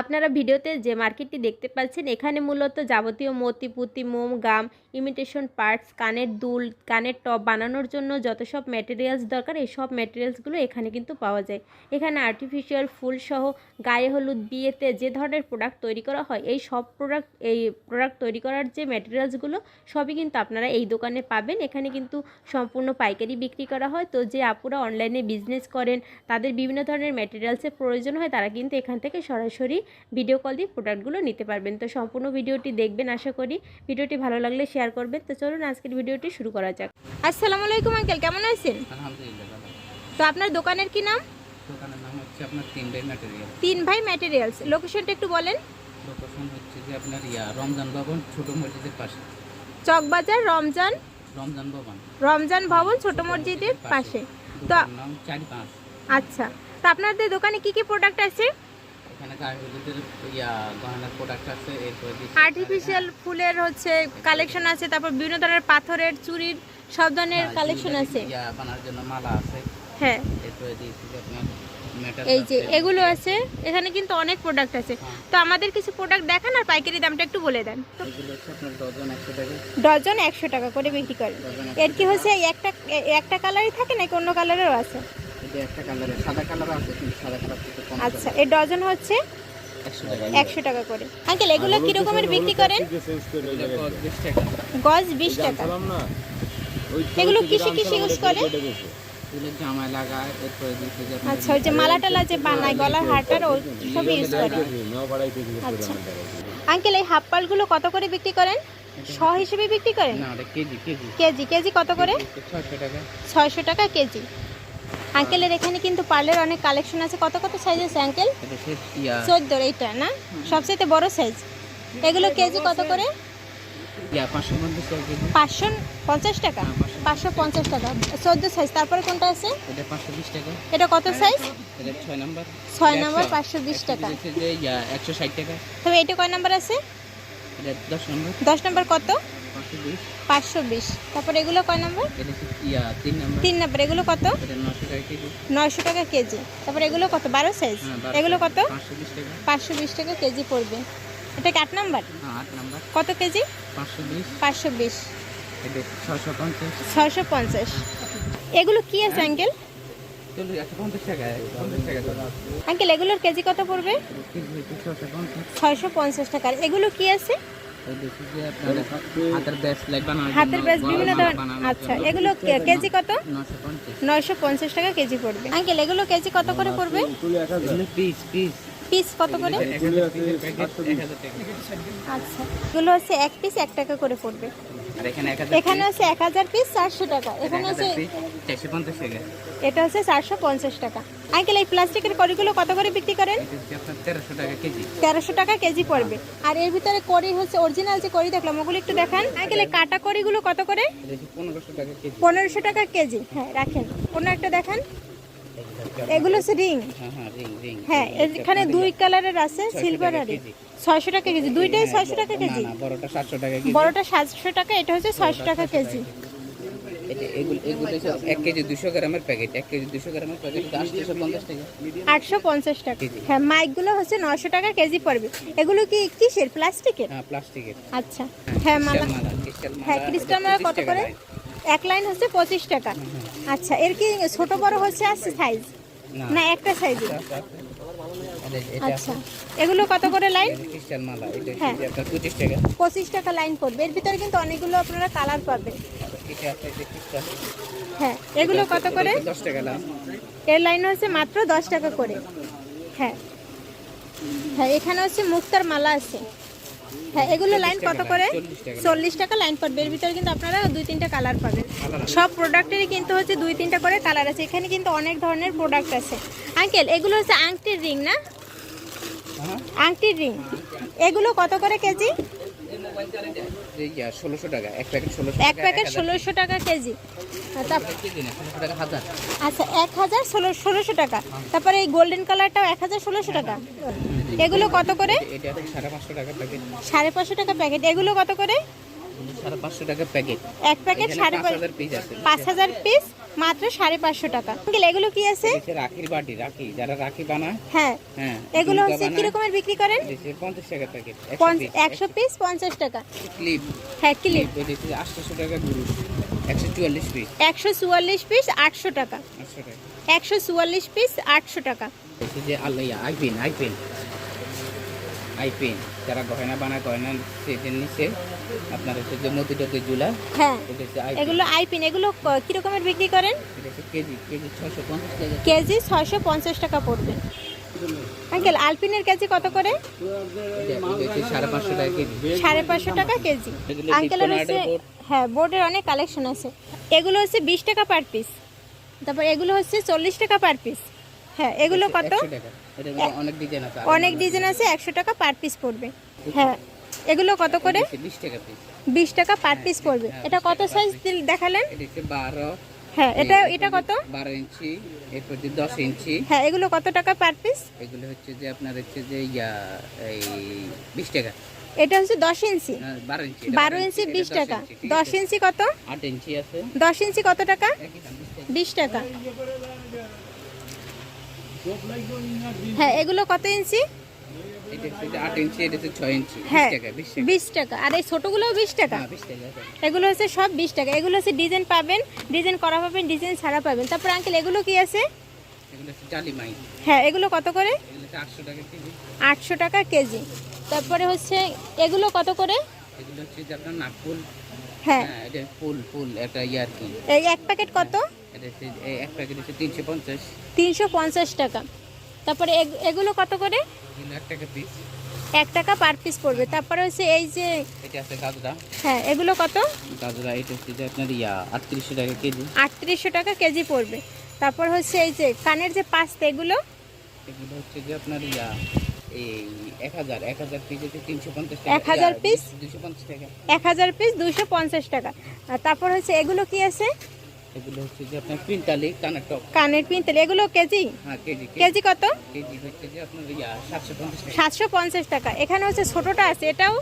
আপনারা ভিডিওতে যে মার্কেটটি দেখতে পাচ্ছেন, এখানে মূলত যাবতীয় মতি, পুঁতি, মোম, গাম ইমিটেশন পার্টস কানের দুল, কানের টপ বানানোর জন্য যত সব ম্যাটেরিয়ালস দরকার, এই সব ম্যাটেরিয়ালসগুলো এখানে কিন্তু পাওয়া যায়। এখানে আর্টিফিশিয়াল ফুল সহ গায়ে হলুদ, বিয়েতে যে ধরনের প্রোডাক্ট তৈরি করা হয়, এই সব প্রোডাক্ট এই প্রোডাক্ট তৈরি করার যে ম্যাটেরিয়ালসগুলো সবই কিন্তু আপনারা এই দোকানে পাবেন। এখানে কিন্তু সম্পূর্ণ পাইকারি বিক্রি করা হয়। তো যে আপুরা অনলাইনে বিজনেস করেন, তাদের বিভিন্ন ধরনের ম্যাটেরিয়ালসের প্রয়োজন হয়, তারা কিন্তু এখান থেকে সরাসরি ভিডিও কল দিয়ে প্রোডাক্টগুলো নিতে পারবেন। তো সম্পূর্ণ ভিডিওটি দেখবেন আশা করি। ভিডিওটি ভালো লাগলে শেয়ার করবেন। তো চলুন আজকের ভিডিওটি শুরু করা যাক। আসসালামু আলাইকুম আঙ্কেল কেমন আছেন? তো আপনার দোকানের কি নাম? দোকানের নাম হচ্ছে আপনার তিন ডে ম্যাটেরিয়াল তিন ভাই ম্যাটেরিয়ালস লোকেশনটা একটু বলেন। লোকেশন হচ্ছে যে আপনার ইয়া রমজান ভবন ছোট মসজিদের পাশে। চকবাজার রমজান? রমজান ভবন। রমজান ভবন ছোট মসজিদের পাশে। তো আচ্ছা। তো আপনাদের দোকানে কি কি প্রোডাক্ট আছে? এখানে গায়ে ইয়া গহনার প্রোডাক্ট আছে এরপরে আর্টিফিশিয়াল ফুলের হচ্ছে কালেকশন আছে তারপর বিভিন্ন ধরনের পাথরের চুরির সব ধরনের কালেকশন আছে। ইয়া বানার জন্য মালা আছে। হ্যাঁ। এরপরে দিয়েছি আপনার এই যে এগুলো আছে এখানে কিন্তু অনেক প্রোডাক্ট আছে। তো আমাদের কিছু প্রোডাক্ট দেখান আর পাইকারি দামটা একটু বলে দেন। ডজন একশো টাকা। করে বিক্রি করেন। এর কি হচ্ছে একটা একটা কালারই থাকে নাকি অন্য কালারেরও আছে? এটা একটা কালারের সাদা কালার আছে কিন্তু সাদা কালার থেকে কম আচ্ছা এই ডজন হচ্ছে? একশো টাকা করে। আঙ্কেল এগুলো কি রকমের বিক্রি করেন? গজ বিশ টাকা। এগুলো কিসে কিসে ইউজ করে? জামায় লাগায় এরপরে দিয়েছি যে আপনার আচ্ছা ওই যে মালা টালা যে বানায় গলার হারটার ওই সব ইউজ করে। আচ্ছা। আঙ্কেল এই হাফ পালগুলো কত করে বিক্রি করেন? শ হিসেবে বিক্রি করেন? না কেজি কেজি। কেজি কেজি কত করে? ছয়শো টাকা। ছয়শো টাকা কেজি। আঙ্কেলের এখানে কিন্তু পার্লের অনেক কালেকশন আছে। কত কত সাইজ আছে আঙ্কেল? চোদ্দোর এইটা না? সবচেয়ে বড় সাইজ এগুলো কেজি কত করে? ইয়া পাঁচশো পঞ্চাশ টাকা? পাঁচশো পঞ্চাশ টাকা। পাঁচশো পঞ্চাশ টাকা। চোদ্দ সাইজ তারপরে কোনটা আছে? এটা কত সাইজ ছয় নম্বর। পাঁচশো বিশ টাকা। হচ্ছে যে একশো ষাট টাকা। তবে এটা কয় নাম্বার আছে? দশ নম্বর কত? পাঁচশো বিশ। তারপরে এগুলো কয় নম্বর? তিন নম্বর? এগুলো কত? নয়শো টাকা কেজি। তারপরে এগুলো কত? বারো সাইজ হ্যাঁ, এগুলো কত? পাঁচশো বিশ টাকা। কেজি পড়বে। এটা কি আট নাম্বার? হ্যাঁ কত কেজি? পাঁচশো বিশ। ছশো পঞ্চাশ। এগুলো কি আছে আঙ্কেল? টাকা করে। আঙ্কেল এগুলোর কেজি কত পড়বে? ছয়শো পঞ্চাশ। টাকার এগুলো কি আছে? এই যে আপনার হাতের ব্যাস হাতের বিভিন্ন ধরনের আচ্ছা এগুলো কে- কেজি কত? নশো পঞ্চাশ। নয়শো পঞ্চাশ টাকা কেজি পড়বে। আঙ্কেল এগুলো কেজি কত করে পড়বে? পিস পিস পিস কত করে? আচ্ছা এগুলো হচ্ছে এক পিস এক টাকা করে পড়বে। এখানে হচ্ছে এক হাজার পিস চারশো টাকা। এখানে টাকা এটা হচ্ছে চারশো পঞ্চাশ টাকা। আঙ্কেল এই প্লাস্টিকের কড়িগুলো কত করে বিক্রি করেন? তেরোশো টাকা কেজি। পড়বে। আর এর ভিতরে কড়ি হচ্ছে অরিজিনাল যে কড়ি দেখলাম ওগুলো একটু দেখান। আঙ্কেল এই কাটা কড়িগুলো কত করে? পনেরোশো টাকা কেজি। হ্যাঁ রাখেন। অন্য একটা দেখান। এগুলো হচ্ছে রিং হ্যাঁ হ্যাঁ হ্যাঁ এখানে দুই কালারের আছে সিলভার আর ছয়শো টাকা কেজি দুইটাই ছয়শো টাকা কেজি। বড়টা সাতশো টাকা বড়টা সাতশো টাকা এটা হচ্ছে ছয়শো টাকা কেজি। আটশো পঞ্চাশ টাকা। হ্যাঁ মাইকগুলো হচ্ছে নশো টাকা কেজি পড়বে। এগুলো কি কিসের? প্লাস্টিকের? হ্যাঁ প্লাস্টিকের। আচ্ছা। হ্যাঁ মালা হ্যাঁ ক্রিস্টাল মালা কত করে? এক লাইন হচ্ছে পঁচিশ টাকা। আচ্ছা এর কি ছোট বড় হচ্ছে আছে সাইজ না। একটা সাইজে এটা- এটা আচ্ছা। এগুলো কত করে লাইন হ্যাঁ। পঁচিশ টাকা। লাইন পড়বে। এর ভিতরে কিন্তু অনেকগুলো আপনারা কালার পাবেন হ্যাঁ এগুলো কত করে? দশ টাকা দাম। এর লাইন হচ্ছে মাত্র দশ টাকা করে। হ্যাঁ। হ্যাঁ এখানে হচ্ছে মুক্তার মালা আছে। হ্যাঁ এগুলো লাইন কত করে? চল্লিশ টাকা লাইন পড়বে। এর ভিতরে কিন্তু আপনারা দুই তিনটা কালার পাবেন। সব প্রোডাক্টেরই কিন্তু হচ্ছে দুই তিনটা করে কালার আছে। এখানে কিন্তু অনেক ধরনের প্রোডাক্ট আছে। আঙ্কেল এগুলো হচ্ছে আংটির রিং না? হ্যাঁ আংটির রিং এগুলো কত করে কেজি? এক প্যাকেট ষোলোশো টাকা কেজি। আচ্ছা এক হাজার ষোলো ষোলোশো টাকা। তারপরে এই গোল্ডেন কালারটাও এক হাজার ষোলোশো টাকা। এগুলো কত করে? সাড়ে পাঁচশো টাকা প্যাকেট। এগুলো কত করে? এক প্যাকেট সাড়ে পাঁচ হাজার পিস মাত্র সাড়ে পাঁচশো টাকা। এগুলো কি আছে? রাখির বাটি রাখি। যারা রাখি বানায় হ্যাঁ। হ্যাঁ এগুলো হচ্ছে বানায়, কিরকমের বিক্রি করেন? পঞ্চাশ টাকা প্যাকেট একশো পিস পঞ্চাশ টাকা। ক্লিপ। হ্যাঁ ক্লিপ। হচ্ছে টাকা গুরু একশো চুয়াল্লিশ পিস আটশো টাকা। আটশো একশো চুয়াল্লিশ পিস আটশো টাকা। আইপিন আইপিন যারা গয়না বানায় গয়না সেদিন নিচে আপনার হচ্ছে যে মতি টতি জুলা হ্যাঁ এগুলো আইপিন এগুলো ক- কিরকমের বিক্রি করেন? কেজি কেজি ছশো পঞ্চাশ টাকা কেজি ছয়শো পঞ্চাশ টাকা পড়বে। আঙ্কেল আলপিনের কেজি কত করে? সাড়ে পাঁচশো টাকা কেজি। সাড়ে পাঁচশো টাকা কেজি এগুলো আঙ্কেলের হচ্ছে হ্যাঁ বোর্ডের অনেক কালেকশন আছে। এগুলো হচ্ছে বিশ টাকা পার পিস। তারপর এগুলো হচ্ছে চল্লিশ টাকা পার পিস। হ্যাঁ এগুলো কত? 100 টাকা। এটা অনেক ডিজাইন আছে অনেক ডিজাইন আছে একশো টাকা পার পিস পড়বে। হ্যাঁ এগুলো কত করে? বিশ টাকা পিস বিশ টাকা পার পিস পড়বে। হ্যাঁ, এটা কত সাইজ দেখালেন? বারো। হ্যাঁ এটা এটা কত? বারো ইঞ্চি এরপর যে দশ ইঞ্চি। হ্যাঁ এগুলো কত টাকা পার পিস এগুলো হচ্ছে যে আপনার হচ্ছে যে ইয়া এই বিশ টাকা। এটা হচ্ছে দশ ইঞ্চি। হ্যাঁ, বারো ইঞ্চি এটা বারো ইঞ্চি এটা বিশ 10 টাকা। ইঞ্চি, কত? ইঞ্চি আছে। ইঞ্চি কত টাকা? একই দাম, বিশ টাকা। হ্যাঁ এগুলো কত ইঞ্চি? বিশ হ্যাঁ টাকা বিশ টাকা। আর এই ছোটোগুলোও বিশ টাকা? হ্যাঁ আছে। এগুলো হচ্ছে সব বিশ টাকা। এগুলো হচ্ছে ডিজাইন পাবেন ডিজাইন করা পাবেন ডিজাইন ছাড়া পাবেন। তারপর আঙ্কেল এগুলো কি আছে? হ্যাঁ এগুলো কত করে? আটশো টাকা কেজি। তারপরে হচ্ছে এগুলো কত করে? হ্যাঁ। হ্যাঁ ফুল ফুল একটা ইয়ে আর কি এই এক প্যাকেট কত? এক প্যাকেট হচ্ছে তিনশো পঞ্চাশ। তিনশো পঞ্চাশ টাকা। তারপরে এগ- এগুলো কত করে? এক টাকা পিস এক টাকা পার পিস পড়বে। তারপরে হচ্ছে এই যে এটা আছে গাজরা। হ্যাঁ এগুলো কত? গাজরা এটা হচ্ছে যে আপনার ইয়া আটত্রিশশো টাকা কেজি। আটত্রিশশো টাকা কেজি পড়বে। তারপর হচ্ছে এই যে কানের যে পাস্তা এগুলো? এগুলো হচ্ছে যে আপনার ইয়া এই এক হাজার পিস? দুশো পঞ্চাশ টাকা। তারপর হচ্ছে এগুলো কি আছে? এগুলো হচ্ছে যে আপনার পিনতালি কানের টপ কানের পিনতেল এগুলো কেজি? হ্যাঁ কেজি কেজি। কত? কেজি হচ্ছে যে আপনার ইয়া সাতশো পঞ্চাশ টাকা। এখানে হচ্ছে ছোটটা আছে এটাও?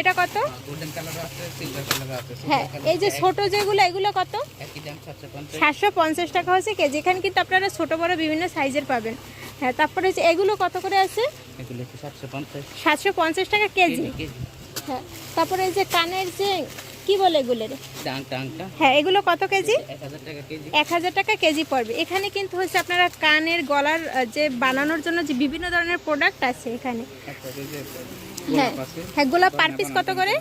এটা কত? গোল্ডেন কালার আছে সিলভার কালার আছে হ্যাঁ এই যে ছোট যেগুলো এগুলো কত? একই দাম সাতশো পঞ্চাশ। সাতশো পঞ্চাশ টাকা হচ্ছে কেজি। এখানে কিন্তু আপনারা ছোট বড় বিভিন্ন সাইজের পাবেন। হ্যাঁ তারপরে হচ্ছে এগুলো কত করে আছে? এগুলো হচ্ছে সাতশো পঞ্চাশ। সাতশো পঞ্চাশ টাকা কেজি। KG KG. হ্যাঁ তারপরে এই যে কানের যে কি বলে আংটা হ্যাঁ এগুলো কত কেজি? এক হাজার টাকা কেজি। পড়বে। এখানে কিন্তু হচ্ছে আপনারা কানের গলার যে বানানোর জন্য যে বিভিন্ন ধরনের প্রোডাক্ট আছে এখানে। হ্যাঁ হ্যাঁ গোলাপ পার পিস কত করে?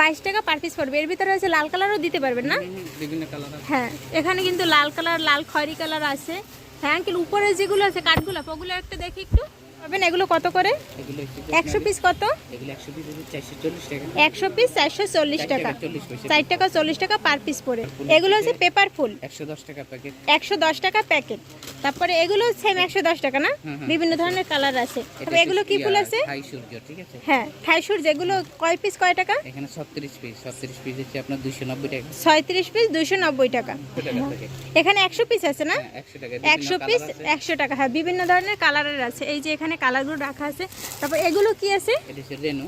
বাইশ টাকা পার পিস পড়বে। এর ভিতরে হচ্ছে লাল কালারও দিতে পারবেন না? হ্যাঁ এখানে কিন্তু লাল কালার লাল খয়েরি কালার আছে। হ্যাঁ আঙ্কেল উপরে যেগুলো আছে কাঠগোলাপ ওগুলো একটা দেখি একটু। পাবেন এগুলো কত করে? এগুলো একশো পিস কত? একশো পিস চারশো চল্লিশ টাকা। চার টাকা চল্লিশ টাকা পার। পিস পড়ে এগুলো হচ্ছে পেপার ফুল। একশো দশ টাকা প্যাকেট তারপরে এগুলো সেম একশো দশ টাকা না। বিভিন্ন ধরনের কালার আছে। তবে এগুলো কি ফুল আছে? সূর্য হ্যাঁ থাইসুর যেগুলো কয় পিস কয় টাকা? এখানে ছত্রিশ পিস ছত্রিশ পিস হচ্ছে আপনার দুশো নব্বই টাকা। ছয়ত্রিশ পিস দুশো নব্বই টাকা। একশো এখানে একশো পিস আছে না? হ্যাঁ একশো পিস একশো টাকা। হ্যাঁ বিভিন্ন ধরনের কালারের আছে। এই যে এখানে কালারগুলো রাখা আছে। তারপর এগুলো কি আছে? রেনু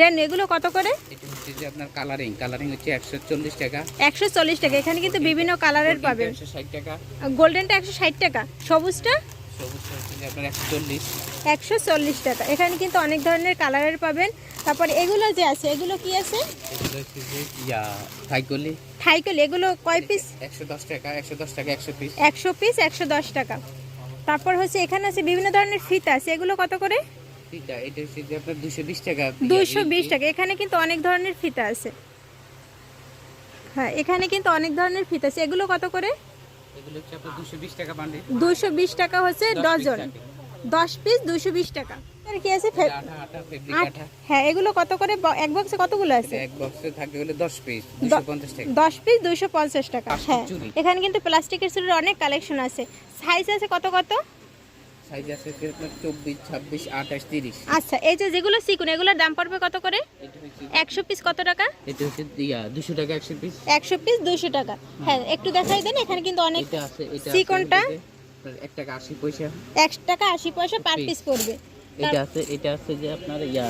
রেন এগুলো কত করে? এটা হচ্ছে যে আপনার কালারিং কালারিং হচ্ছে একশো চল্লিশ টাকা। একশো চল্লিশ টাকা। এখানে কিন্তু বিভিন্ন কালারের পাবেন। একশো ষাট টাকা। গোল্ডেনটা একশো ষাট টাকা। সবুজটা? একশো চল্লিশ। টাকা। এখানে কিন্তু অনেক ধরনের কালারের পাবেন। তারপর এগুলো যে আছে এগুলো কি আছে? ইয়া থাইকলি। এগুলো কয় পিস একশো দশ টাকা একশো দশ টাকা একশো পিস একশো পিস একশো দশ টাকা। তারপর হচ্ছে এখানে আছে বিভিন্ন ধরনের ফিতা আছে এগুলো কত করে? ফিতা এটা হচ্ছে আপনার দুশো বিশ টাকা দুশো বিশ টাকা। এখানে কিন্তু অনেক ধরনের ফিতা আছে। হ্যাঁ এখানে কিন্তু অনেক ধরনের ফিতা আছে। এগুলো কত করে? এগুলো হচ্ছে আপনার দুশো বিশ টাকা বান্ডিল। দুশো বিশ টাকা হচ্ছে ডজন। দশ পিস দুশো বিশ টাকা। আর কি আছে? হ্যাঁ এগুলো কত করে এক বক্সে কতগুলো আছে? এক বক্সে থাকে হলে দশ পিস দুশো পঞ্চাশ টাকা। দশ পিস দুশো পঞ্চাশ টাকা হ্যাঁ। এখানে কিন্তু প্লাস্টিকের চুরির অনেক কালেকশন আছে। সাইজ আছে কত কত? সাইজ আছে হচ্ছে আপনার চব্বিশ ছাব্বিশ আঠাশ তিরিশ। আচ্ছা এই যে যেগুলো চিকুন এগুলোর দাম পড়বে কত করে? এটা হচ্ছে একশো পিস কত টাকা? এটা হচ্ছে দুশো টাকা একশো পিস টাকা। হ্যাঁ একটু দেখাই দেন এখানে কিন্তু অনেক এটা আছে? আছে আপনার টাকা পয়সা টাকা আশি পয়সা পার পিস পড়বে। এটা আছে এটা আছে যে আপনার ইয়া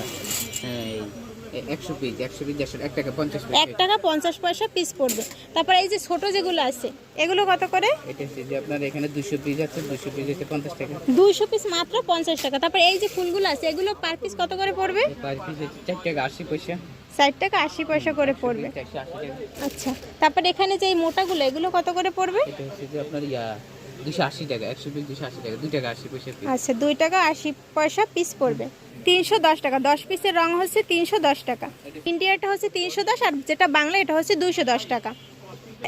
একশো পিস একশো পিস দেড়শো এক টাকা পঞ্চাশ এক টাকা পঞ্চাশ পয়সা পিস পড়বে। তারপর এই যে ছোট যেগুলো আছে এগুলো কত করে? এটা যে আপনার এখানে দুশো পিস আছে দুশো পিস হচ্ছে পঞ্চাশ টাকা। দুইশো পিস মাত্র পঞ্চাশ টাকা। তারপর এই যে ফুলগুলো আছে এগুলো পার পিস কত করে পড়বে? পার পিস চার টাকা আশি পয়সা। ষাট টাকা আশি পয়সা করে পড়বে। আচ্ছা তারপর এখানে যে মোটাগুলো এগুলো কত করে পড়বে? এটা হচ্ছে যে আপনার ইয়া দুশো আশি টাকা একশো পিস দুশো আশি টাকা দুই টাকা আশি পয়সা আচ্ছা দুই টাকা আশি পয়সা পিস পড়বে। তিনশো দশ টাকা দশ পিসের রং হচ্ছে তিনশো দশ টাকা। ইন্ডিয়াটা হচ্ছে তিনশো দশ আর যেটা বাংলা এটা হচ্ছে দুইশো দশ টাকা।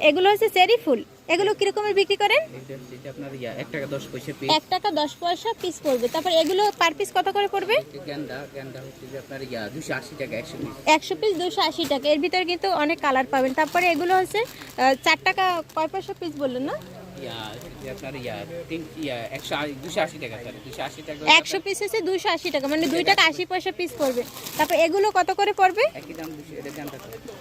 এগুলো হচ্ছে চেরি ফুল। এগুলো কিরকমের বিক্রি করেন? এক টাকা দশ পয়সা পিস দশ পড়বে। তারপর এগুলো পার পিস কত করে পড়বে? দুশো একশো পিস দুশো আশি টাকা। এর ভিতরে কিন্তু অনেক কালার পাবেন। তারপরে এগুলো হচ্ছে চার টাকা কয় পয়সা পিস বললেন না? একশো পিস হচ্ছে দুশো আশি টাকা মানে দুই টাকা আশি পয়সা পিস পড়বে। তারপর এগুলো কত করে পড়বে? এটা গেন্দা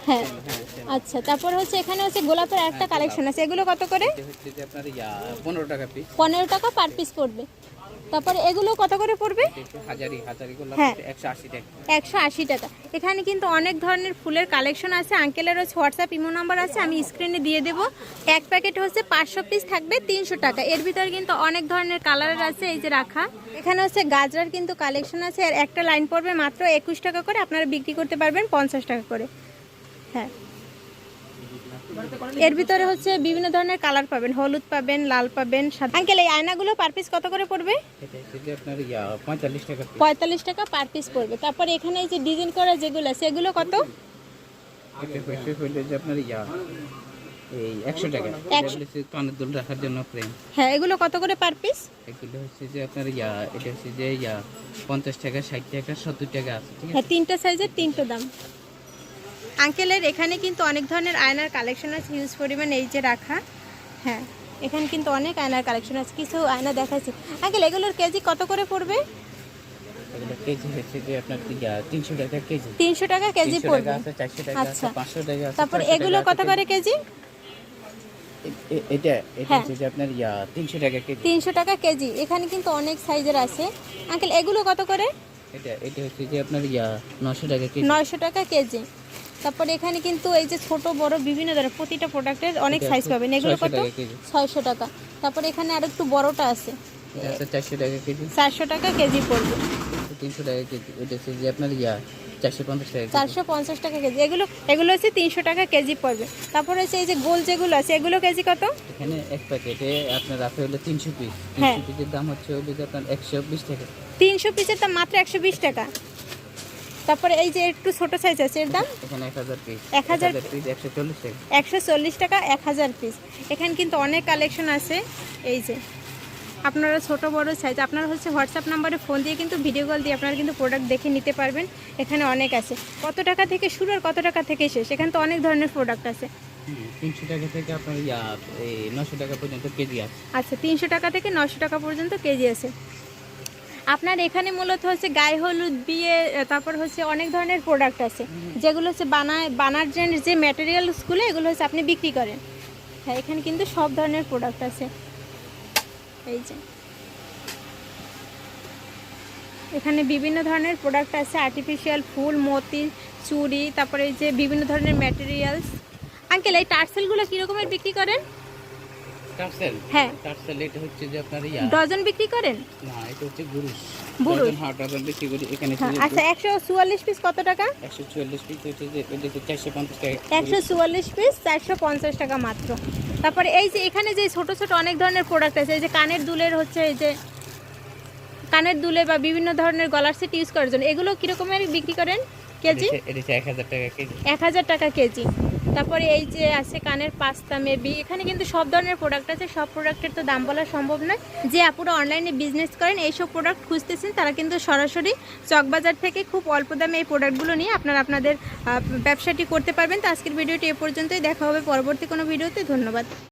হ্যাঁ। হ্যাঁ আচ্ছা তারপর হচ্ছে এখানে হচ্ছে গোলাপের একটা কালেকশন আছে। এগুলো কত করে? পনেরো টাকা পার পিস পড়বে। তারপরে এগুলো কত করে পড়বে? হ্যাঁ। একশো আশি টাকা। এখানে কিন্তু অনেক ধরনের ফুলের কালেকশন আছে। আঙ্কেলের হচ্ছে হোয়াটসঅ্যাপ ইমো নাম্বার আছে। আমি স্ক্রিনে দিয়ে দেবো। এক প্যাকেট হচ্ছে পাঁচশো পিস থাকবে তিনশো টাকা। এর ভিতরে কিন্তু অনেক ধরনের কালারের আছে এই যে রাখা। এখানে হচ্ছে গাজরার কিন্তু কালেকশন আছে। আর একটা লাইন পড়বে মাত্র একুশ টাকা করে। আপনারা বিক্রি করতে পারবেন পঞ্চাশ টাকা করে। হ্যাঁ। এর ভিতরে হচ্ছে বিভিন্ন ধরনের কালার পাবেন হলুদ পাবেন লাল পাবেন আঙ্কেল এই আয়নাগুলো পার পিস কত করে পড়বে? পঁয়তাল্লিশ টাকা পার পিস পড়বে। তারপরে এখানে এই যে ডিজাইন করা যেগুলো এগুলো কত? এই একশো টাকা। কানের দুল রাখার জন্য ফ্রেম হ্যাঁ এগুলো কত করে পার পিস এগুলো হচ্ছে যে আপনার ইয়া এটা হচ্ছে যে ইয়া পঞ্চাশ টাকা ষাট টাকা সত্তর টাকা আছে হ্যাঁ তিনটা সাইজের তিনটে দাম। আঙ্কেলের এখানে কিন্তু অনেক ধরনের আয়নার কালেকশন আছে হিউজ পরিমাণ এই যে রাখা। হ্যাঁ এখানে কিন্তু অনেক আয়নার কালেকশন আছে কিছু আয়না দেখাচ্ছি। আঙ্কেল এগুলোর কেজি কত করে পড়বে? তিনশো টাকা কেজি। পড়বে? আচ্ছা। পাঁচশো টাকা আছে তারপর এগুলো কত করে কেজি? হ্যাঁ। তিনশো টাকা কেজি। তিনশো টাকা কেজি এখানে কিন্তু অনেক সাইজের আছে। আঙ্কেল এগুলো কত করে? নয়শো টাকা কেজি। তারপরে এখানে কিন্তু এই যে ছোট বড় বিভিন্ন ধরনের প্রতিটা প্রোডাক্টের অনেক সাইজ পাবেন। এগুলো কত। ছয়শো টাকা। তারপরে এখানে আর একটু বড়টা আছে। চারশো টাকা কেজি। চারশো টাকা কেজি পড়বে। তিনশো টাকা কেজি। হচ্ছে যে আপনার ইয়া চারশো পঞ্চাশ টাকা কেজি। এগুলো এগুলো হচ্ছে তিনশো টাকা কেজি পড়বে। তারপরে হচ্ছে এই যে গোল যেগুলো আছে এগুলো কেজি কত? এখানে এক প্যাকেটে আপনার রাখা হলো তিনশো পিস হ্যাঁ। তিনশো পিসের দাম হচ্ছে হলো আপনার একশো বিশ টাকা। তিনশো পিসের দাম মাত্র একশো বিশ টাকা। তারপরে এই যে একটু ছোট সাইজ আছে এর দাম? এখানে এক হাজার পিস এক হাজার পিস একশো চল্লিশ টাকা। একশো চল্লিশ টাকা এক হাজার পিস এখানে কিন্তু অনেক কালেকশন আছে। এই যে আপনারা ছোট বড় সাইজ আপনারা হচ্ছে হোয়াটসঅ্যাপ নাম্বারে ফোন দিয়ে কিন্তু ভিডিও কল দিয়ে আপনারা কিন্তু প্রোডাক্ট দেখে নিতে পারবেন। এখানে অনেক আছে। কত টাকা থেকে শুরু আর কত টাকা থেকে শেষ? এখানে তো অনেক ধরনের প্রোডাক্ট আছে। তিনশো টাকা থেকে আপনার এই নশো টাকা পর্যন্ত কেজি আছে। আচ্ছা তিনশো টাকা থেকে নশো টাকা পর্যন্ত কেজি আছে। আপনার এখানে মূলত হচ্ছে গায়ে হলুদ, বিয়ে তারপর হচ্ছে অনেক ধরনের প্রোডাক্ট আছে। যেগুলো হচ্ছে বানায় বানার যে ম্যাটেরিয়ালসগুলো এগুলো হচ্ছে আপনি বিক্রি করেন। হ্যাঁ এখানে কিন্তু সব ধরনের প্রোডাক্ট আছে। এই যে। এখানে বিভিন্ন ধরনের প্রোডাক্ট আছে আর্টিফিশিয়াল ফুল, মতি, চুড়ি, তারপরে যে বিভিন্ন ধরনের ম্যাটেরিয়ালস আঙ্কেল, এই টার্সেলগুলো কীরকমের বিক্রি করেন? টার্সেল হ্যাঁ। টার্সেল এটা হচ্ছে যে আপনার ইয়া। ডজন বিক্রি করেন? না এটা হচ্ছে গুরুষ গুরুশ। হ্যাঁ ডজন বিক্রি করি এখানে হ্যাঁ আচ্ছা একশো চুয়াল্লিশ পিস কত টাকা? একশো চুয়াল্লিশ পিস হচ্ছে যে এটা হচ্ছে চারশো পঞ্চাশ টাকা। একশো চুয়াল্লিশ পিস চারশো পঞ্চাশ টাকা মাত্র। তারপরে এই যে এখানে যে ছোট ছোট অনেক ধরনের প্রোডাক্ট আছে এই যে কানের দুলের হচ্ছে এই যে কানের দুলে বা বিভিন্ন ধরনের গলার সেট ইউজ করার জন্য এগুলো কীরকমের বিক্রি করেন? কেজি? এক হাজার টাকা কেজি। এক হাজার টাকা কেজি। তারপরে এই যে আছে কানের পাস্তা মেবি এখানে কিন্তু সব ধরনের প্রোডাক্ট আছে, সব প্রোডাক্টের তো দাম বলা সম্ভব নয়। যে আপুরা অনলাইনে বিজনেস করেন এই সব প্রোডাক্ট খুঁজতেছেন, তারা কিন্তু সরাসরি চকবাজার থেকে খুব অল্প দামে এই প্রোডাক্টগুলো নিয়ে আপনারা আপনাদের ব্যবসাটি করতে পারবেন। তো আজকের ভিডিওটি এ পর্যন্তই। দেখা হবে পরবর্তী কোনো ভিডিওতে। ধন্যবাদ।